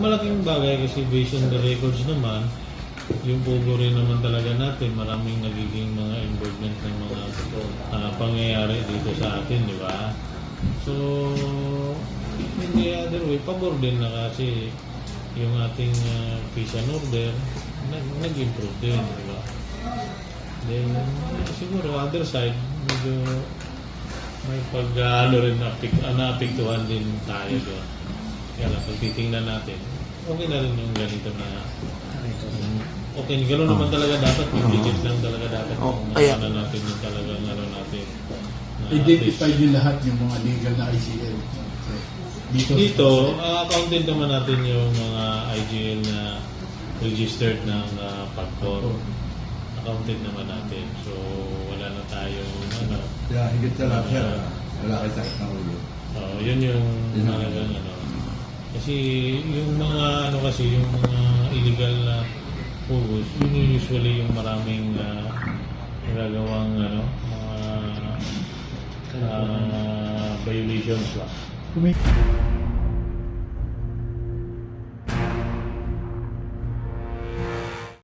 Malaking bagay kasi based on the records naman, yung Pogo rin naman talaga natin, maraming nagiging mga involvement ng mga ah, pangyayari dito sa atin, di ba? So, hindi other way, pabor din na kasi yung ating uh, peace and order, nag- nag-improve din, di ba? Then, siguro other side, medyo may pag uh, ano rin napik, uh, naapektuhan din tayo doon. Kaya lang, pag titingnan natin, okay na rin yung ganito na okay, gano'n naman talaga dapat, pipigit lang talaga dapat Oh, yung kaya- ano natin yung talagang ano natin. na Identify din lahat yung mga legal na ICL. Dito, Dito, uh, accounted naman natin yung mga IGL na registered ng uh, pagkor. Accounted naman natin. So, wala na tayong ano, Kaya higit sa lahat wala kayo sakit ng ulo. Oh, yun yung Yun talagang ano. Kasi yung mga ano kasi yung mga illegal na pugos, yun yung usually yung maraming uh, nagagawang ano, mga ah, violations ba.